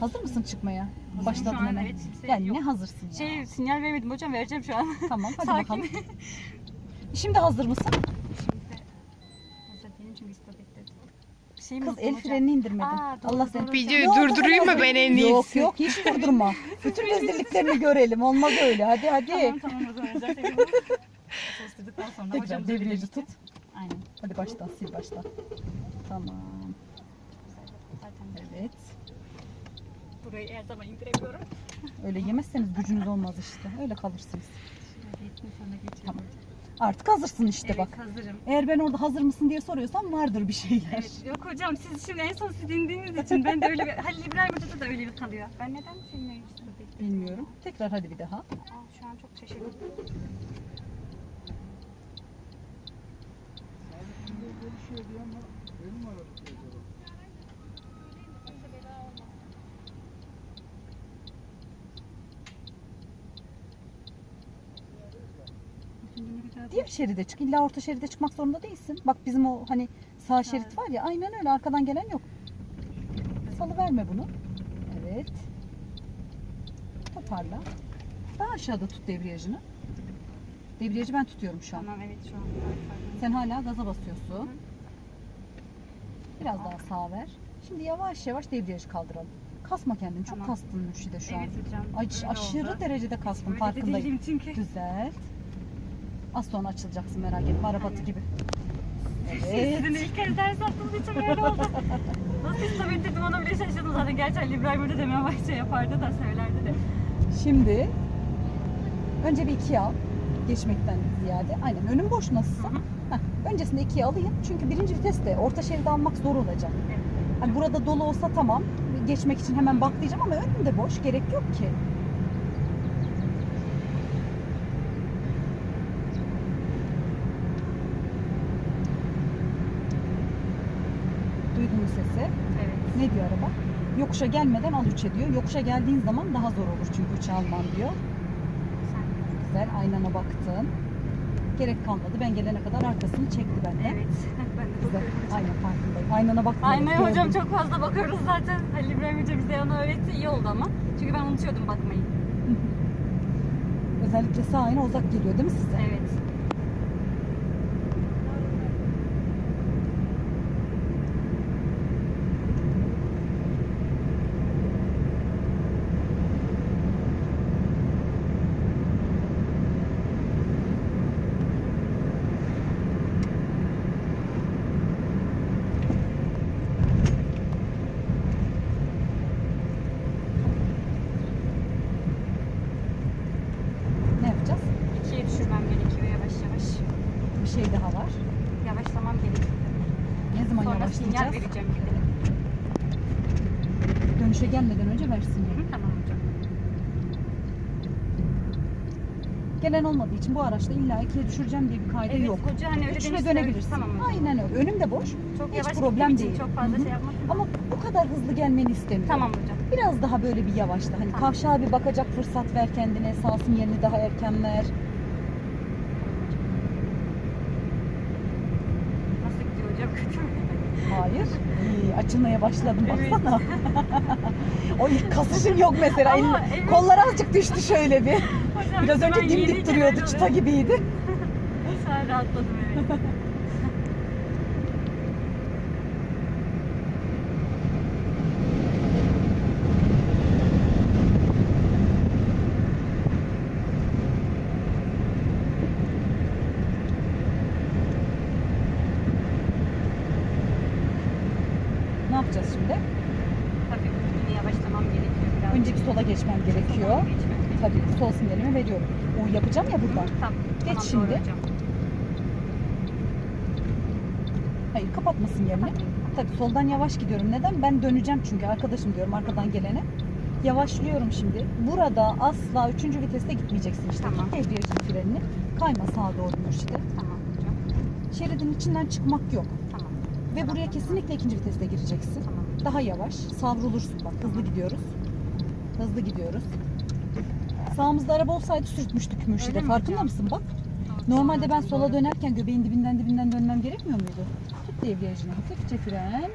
Hazır mısın çıkmaya? Başladın hemen. evet, kimse yani yok. ne hazırsın ya? Şey sinyal vermedim hocam vereceğim şu an. Tamam hadi Sakin. bakalım. Şimdi hazır mısın? Şey Kız el frenini indirmedin. Aa, doğru, Allah seni. Videoyu Yok, durdurayım mı ben en iyisi? Yok yok hiç durdurma. Bütün rezilliklerini görelim. Olmaz öyle. Hadi hadi. Tamam tamam o zaman zaten. Çalıştırdıktan sonra Tekrar hocam devriyeci tut. Aynen. Hadi başla sil başla. Tamam. Zaten Evet. burayı her zaman indiremiyorum. Öyle yemezseniz gücünüz olmaz işte. Öyle kalırsınız. Tamam. Artık hazırsın işte evet, bak. hazırım. Eğer ben orada hazır mısın diye soruyorsam vardır bir şeyler. Evet, yok hocam siz şimdi en son siz indiğiniz için ben de öyle bir Halil İbrahim Hoca'da da öyle bir kalıyor. Ben neden seninle? Bilmiyorum. Tekrar hadi bir daha. Aa, şu an çok şaşırdım. Diğer şeride çık. İlla orta şeride çıkmak zorunda değilsin. Bak bizim o hani sağ şerit var ya aynen öyle arkadan gelen yok. Salı verme bunu. Evet. Toparla. Daha aşağıda tut debriyajını. Debriyajı ben tutuyorum şu an. Tamam evet şu an. Sen hala gaza basıyorsun. Biraz daha sağa ver. Şimdi yavaş yavaş debriyajı kaldıralım. Kasma kendini. Çok Tamam. kastın Mürşide şu an. Evet hocam. Öyle aşırı oldu. derecede kastın Böyle de farkındayım. değilim çünkü. Güzel. Az sonra açılacaksın merak etme. Araba atı gibi. Evet. Sizin ilk kez ders yaptığınız için böyle oldu. Nasıl stop ettirdim ona bile şaşırdım zaten. Gerçi Ali İbrahim Hoca demeye başta yapardı da söylerdi de. Şimdi önce bir ikiye al. Geçmekten ziyade. Aynen önün boş nasılsa. Heh, öncesinde ikiye alayım. Çünkü birinci viteste orta şeridi almak zor olacak. Hani burada dolu olsa tamam. Geçmek için hemen bak diyeceğim ama önümde boş. Gerek yok ki. Duydun mu sesi? Evet. Ne diyor araba? Yokuşa gelmeden al 3'e diyor. Yokuşa geldiğin zaman daha zor olur çünkü 3'e alman diyor. Sen. Güzel aynana baktın. Gerek kalmadı. Ben gelene kadar arkasını çekti benden. Evet. ben de Güzel. bakıyorum. Aynen farkındayım. Aynana baktım. Aynaya hocam çok fazla bakıyoruz zaten. Halil İbrahim Hoca bize onu öğretti. iyi oldu ama. Çünkü ben unutuyordum bakmayı. Özellikle sağ ayna uzak geliyor değil mi size? Evet. Ne yapacağız? İkiye düşürmem gerekiyor yavaş yavaş. Bir şey daha var. Yavaşlamam gerekiyor. Ne zaman Sonra sinyal yavaşlayacağız? vereceğim bir de. Dönüşe gelmeden önce versin Hı, yani. Tamam hocam. Gelen olmadığı için bu araçta illa ikiye düşüreceğim diye bir kaydı Evet yok. hoca hani öyle Üçüne dönebilirsin. Tamam. Aynen öyle. Önüm de boş. Çok Hiç yavaş problem için değil. Çok fazla Hı hı. şey yapmak. Ama bu kadar hızlı gelmeni istemiyorum. Tamam hocam. Biraz daha böyle bir yavaşla. Hani Tamam. kavşağa bir bakacak fırsat ver kendine. Sağ sinyalini daha erken ver. Nasıl gidiyor hocam kötü mü? Hayır. İyi, açılmaya başladım baksana. o ilk kasışın yok mesela. Ama Elin- evet. Kolları azıcık düştü şöyle bir. Hocam Biraz önce dimdik duruyordu. Çıta gibiydi. An rahatladım evet. Ne yapacağız şimdi? Tabii yine yavaşlamam gerekiyor biraz. Önceki sola geçmem gerekiyor. Tabii sol sinyalimi veriyorum. O yapacağım ya buradan. Tamam. Geç tamam, şimdi. Hocam. Hayır kapatma sinyalini. Tabii soldan yavaş gidiyorum. Neden? Ben döneceğim çünkü arkadaşım diyorum arkadan gelene. Yavaşlıyorum şimdi. Burada asla üçüncü viteste gitmeyeceksin işte. Tamam. Debriyajın frenini. Kayma sağa doğru Mürşit'e. Tamam hocam. Şeridin içinden çıkmak yok. Tamam. Ve buraya kesinlikle ikinci viteste gireceksin. Tamam. Daha yavaş. Savrulursun bak. Hızlı gidiyoruz. Hızlı gidiyoruz. Sağımızda araba olsaydı sürtmüştük Mürşit'e. Öyle mi Farkında hocam? mısın bak? Normalde ben sola doğru. dönerken göbeğin dibinden dibinden dönmem gerekmiyor muydu? debriyajını hafifçe fren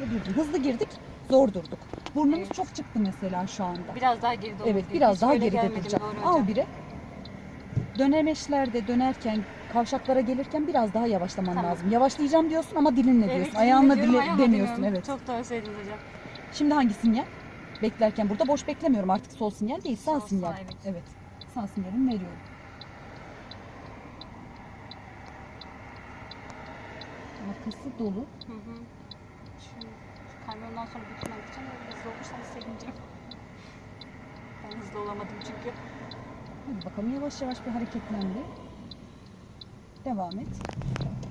ve durdum. Hızlı girdik, zor durduk. Burnumuz Evet. çok çıktı mesela şu anda. Biraz daha geride Evet, oldu. biraz Hiç daha böyle geride gelmedim, duracak. doğru Al biri. Dönemeçlerde dönerken, kavşaklara gelirken biraz daha yavaşlaman Tamam. lazım. Yavaşlayacağım diyorsun ama dilinle Evet, diyorsun. Ayağınla diyorum, dile, ayağımla demiyorsun. demiyorum. Evet. Çok doğru söylediniz hocam. Şimdi hangi sinyal? Beklerken burada boş beklemiyorum. Artık sol sinyal değil, sağ Sol, sinyal. sağ, evet. evet. Sağ sinyalimi veriyorum. Arkası dolu. Hı hı. Şu, şu kamyondan sonra bütünden gideceğim. Hızlı olursanız sevineceğim. Ben hızlı olamadım çünkü. Hadi bakalım yavaş yavaş bir hareketlendi. Devam et.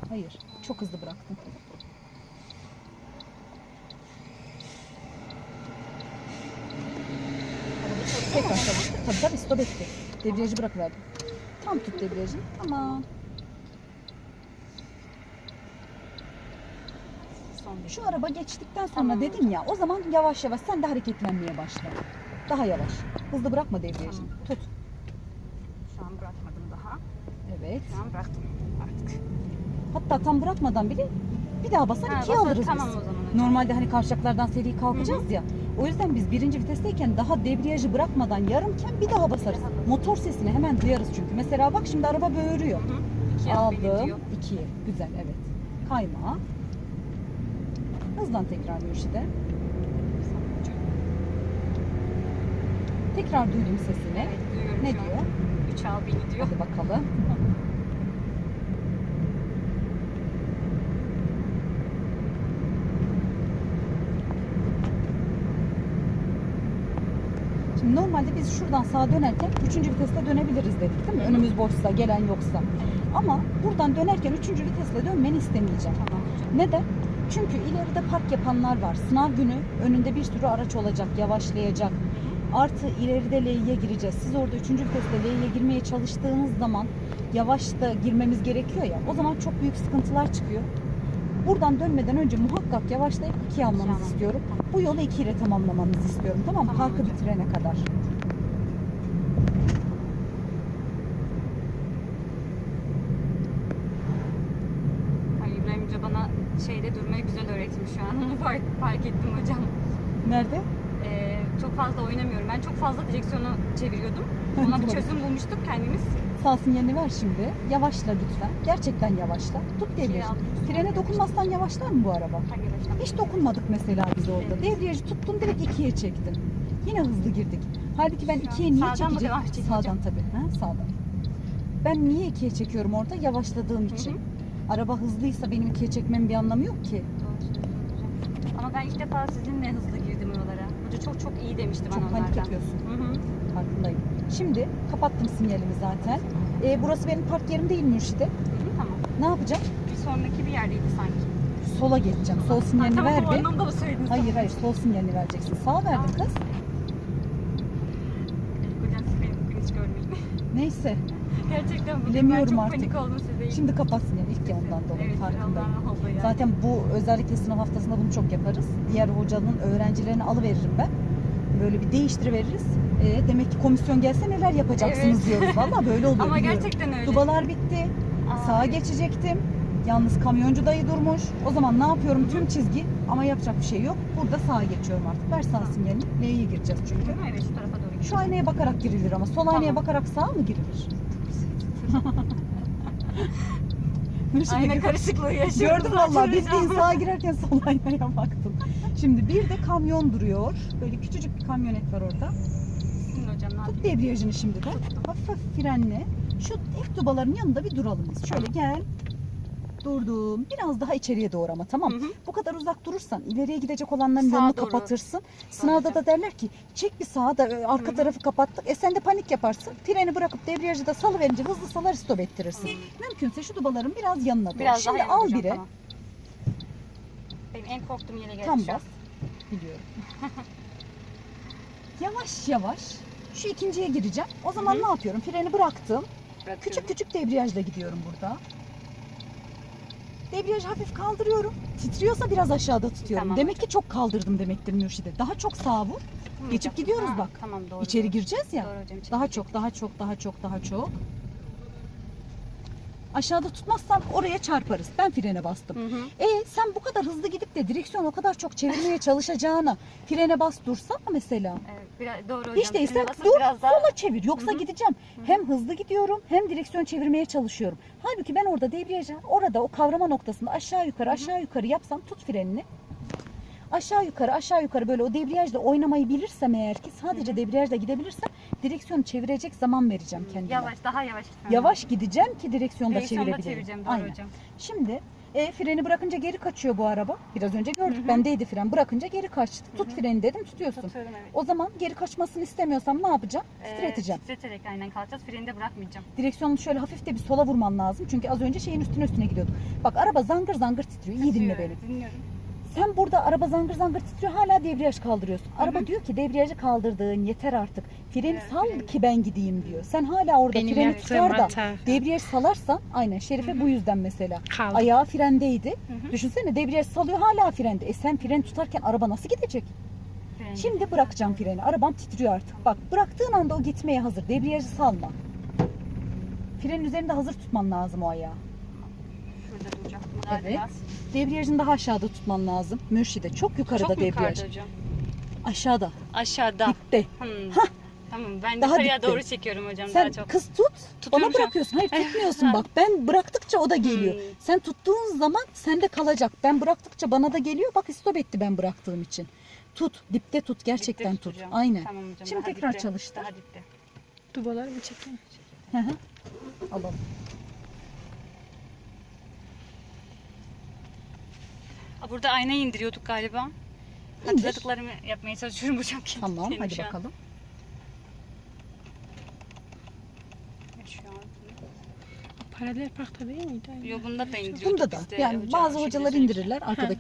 Hayır, çok hızlı bıraktın. Tekrar çalıştır. Tabii tabii stop etti. Debriyajı bırakıverdim. Tam tut debriyajı. Tamam. Şu araba geçtikten sonra Tamam. dedim ya o zaman yavaş yavaş sen de hareketlenmeye başla. Daha yavaş. Hızlı bırakma debriyajını. Tamam. Tut. Şu an bırakmadım daha. Evet. Şu an bıraktım artık. Hatta tam bırakmadan bile bir daha basar Ha, ikiye basar- alırız tamam biz. o zaman hocam. Normalde hani kavşaklardan seri kalkacağız ya. O yüzden biz birinci vitesteyken daha debriyajı bırakmadan yarımken bir daha basarız. Motor sesini hemen duyarız çünkü. Mesela bak şimdi araba böğürüyor. İki Aldım. ikiye. Güzel evet. Kayma. Hızlan tekrar Mürşide. Tekrar duydum sesini. Evet duyuyorum Ne diyor? Üç al beni diyor. Hadi bakalım. Normalde biz şuradan sağa dönerken üçüncü viteste dönebiliriz dedik değil mi? Önümüz boşsa, gelen yoksa. Ama buradan dönerken üçüncü vitesle dönmeni istemeyeceğim. Neden? Çünkü ileride park yapanlar var. Sınav günü önünde bir sürü araç olacak, yavaşlayacak. Artı ileride L'ye gireceğiz. Siz orada 3. viteste L'ye girmeye çalıştığınız zaman yavaş da girmemiz gerekiyor ya. O zaman çok büyük sıkıntılar çıkıyor. Buradan dönmeden önce muhakkak yavaşlayıp 2 almanızı almam. istiyorum. Bu yolu 2 ile tamamlamanızı istiyorum. Tamam mı? Tamam hocam. bitirene kadar. Ay İbrahim Hoca bana şeyde durmayı güzel öğretmiş şu an. Onu fark, fark ettim hocam. Nerede? Çok fazla oynamıyorum. Ben çok fazla direksiyonu çeviriyordum. Ona bir çözüm bulmuştuk kendimiz. Sağ sinyalini ver şimdi. Yavaşla lütfen. Gerçekten yavaşla. Tut Şey debriyajı. aldım. Frene dokunmazsan yavaşlar mı bu araba? Hiç dokunmadık mesela biz orada. Evet. Debriyajı tuttun direkt ikiye çektin. Yine hızlı girdik. Halbuki ben ikiye niye sağdan mı çekeceğim? devam Sağdan tabii. Ha, sağdan. Ben niye ikiye çekiyorum orada? Yavaşladığım için. Araba hızlıysa benim ikiye çekmemin bir anlamı yok ki. Ama ben ilk defa sizinle hızlı Hoca çok çok iyi demişti bana Çok panik. Hı hı. Farkındayım. Şimdi kapattım sinyalimi zaten. Ee, burası benim park yerim değil Mürşide. Hı hı, Tamam. Ne yapacağım? Bir sonraki bir yerdeydi sanki. Sola geçeceğim. Sol sinyalini tamam, ver o bir. anlamda mı söylediniz? Hayır hayır sol sinyalini vereceksin. Sağ verdin kız. Hocam siz beni bugün hiç görmeyin. Neyse. Gerçekten bugün Bilemiyorum ben çok artık. panik oldum size. Şimdi kapat sinyali. İlk ya ondan dolayı Evet, farkındayım. Oldu yani. Zaten bu özellikle sınav haftasında bunu çok yaparız. Diğer hocanın öğrencilerini alıveririm ben. Böyle bir değiştiriveririz. E, demek ki komisyon gelse neler yapacaksınız Evet. diyoruz. Valla böyle oluyor. Ama biliyorum. gerçekten öyle. Dubalar bitti. Aa, Sağa geçecektim. Yalnız kamyoncu dayı durmuş. O zaman ne yapıyorum? Tüm çizgi ama yapacak bir şey yok. Burada sağa geçiyorum artık. Ver sağ sinyalini. L'ye gireceğiz çünkü. Evet şu tarafa doğru Şu aynaya bakarak girilir ama sol aynaya Tamam. bakarak sağa mı girilir? Ayna karışıklığı yaşıyorum. Gördüm valla bildiğin sağa girerken sol aynaya baktım. Şimdi bir de kamyon duruyor. Böyle küçücük bir kamyonet var orada. Şimdi hocam ne Tut yapayım? debriyajını şimdi de. Hafif hafif frenle. Şu ilk dubaların yanında bir duralım biz. Şöyle gel. Durdum. Biraz daha içeriye doğru ama tamam. Hı hı. Bu kadar uzak durursan ileriye gidecek olanların Sağa yolunu doğru. kapatırsın. Sınavda da derler ki çek bir sağa da e, arka Hı hı. tarafı kapattık. E sen de panik yaparsın. Freni bırakıp debriyajı da salıverince hızlı salar stop ettirirsin. Mümkünse şu dubaların biraz yanına doğru. Biraz Şimdi daha al biri. tamam. Benim en korktuğum yere geldi Tam şu an. bas. Biliyorum. yavaş yavaş şu ikinciye gireceğim. O zaman hı. ne yapıyorum? Freni bıraktım. Bırakıyorum. Küçük küçük debriyajla gidiyorum burada. Debriyajı hafif kaldırıyorum. Titriyorsa biraz aşağıda tutuyorum. Tamam demek hocam. ki çok kaldırdım demektir Mürşide. Daha çok sağa vur. Hı, geçip hocam. gidiyoruz Ha, bak. Tamam doğru. İçeri doğru. gireceğiz ya. Doğru hocam. Daha çok, daha çok, daha çok, daha çok. Aşağıda tutmazsan oraya çarparız. Ben frene bastım. Hı hı. E sen bu kadar hızlı gidip de direksiyon o kadar çok çevirmeye çalışacağına frene bas dursana mesela. Evet, biraz doğru hocam. Hiç değilse dur biraz daha sola çevir. Yoksa Hı hı. gideceğim. Hem hızlı gidiyorum hem direksiyon çevirmeye çalışıyorum. Halbuki ben orada debriyaja orada o kavrama noktasında aşağı yukarı aşağı yukarı yapsam tut frenini. Aşağı yukarı aşağı yukarı böyle o debriyajla oynamayı bilirsem eğer ki sadece debriyajla gidebilirsem direksiyonu çevirecek zaman vereceğim kendime. yavaş, daha yavaş. gitmem Yavaş gideceğim ki direksiyonda Direksiyonda çevirebileyim. çevireceğim doğru Aynen. hocam. Şimdi e, freni bırakınca geri kaçıyor bu araba. Biraz önce gördük. Hı hı. Bendeydi fren. Bırakınca geri kaçtı. Tut Hı hı. freni dedim tutuyorsun. Tutuyorum evet. O zaman geri kaçmasını istemiyorsam ne yapacağım? Ee, Titreteceğim. Titreterek aynen kalacağız. Freni de bırakmayacağım. Direksiyonu şöyle hafif de bir sola vurman lazım. Çünkü az önce şeyin üstüne üstüne gidiyorduk. Bak araba zangır zangır titriyor. İyi dinle beni. Dinliyorum. Sen burada araba zangır zangır titriyor hala debriyaj kaldırıyorsun. Araba hı. diyor ki debriyajı kaldırdığın yeter artık. Freni Evet, sal freni. ki ben gideyim diyor. Sen hala orada Benim freni tutar da hata. debriyaj salarsan aynen Şerife Hı hı. bu yüzden mesela. Kaldı. Ayağı frendeydi. Hı hı. Düşünsene debriyaj salıyor hala frende. E sen fren tutarken araba nasıl gidecek? Freni. Şimdi bırakacağım freni. Arabam titriyor artık. Bak bıraktığın anda o gitmeye hazır. Debriyajı salma. Frenin üzerinde hazır tutman lazım o ayağı. Şurada duracağım. Bunlar Evet. biraz. Debriyajını daha aşağıda tutman lazım. Mürşide çok yukarıda Çok mu debriyaj. yukarıda hocam? Aşağıda. Aşağıda. Dipte. Hmm. Tamam ben Daha yukarıya dipte. doğru çekiyorum hocam Sen daha çok. kız tut. Tutuyorum şu an. bırakıyorsun. Hayır tutmuyorsun bak. Ben bıraktıkça o da geliyor. Hmm. Sen tuttuğun zaman sende kalacak. Ben bıraktıkça bana da geliyor. Bak istop etti ben bıraktığım için. Tut. Dipte tut. Gerçekten Dipte tut. tutacağım. Aynen. Tamam hocam. Şimdi daha tekrar dipte. çalıştır. Daha dipte. Dubaları mı çekeyim? Hı hı. Alalım. Aa, Burada aynayı indiriyorduk galiba. İndir. Hatırladıklarımı yapmaya çalışıyorum hocam. Tamam Benim hadi şu an- bakalım. Şu an. Paralel parkta değil miydi? Yo bunda da indiriyorduk Bunda da biz de yani hocam, bazı şimdi hocalar söyleyeceğim. indirirler arkadaki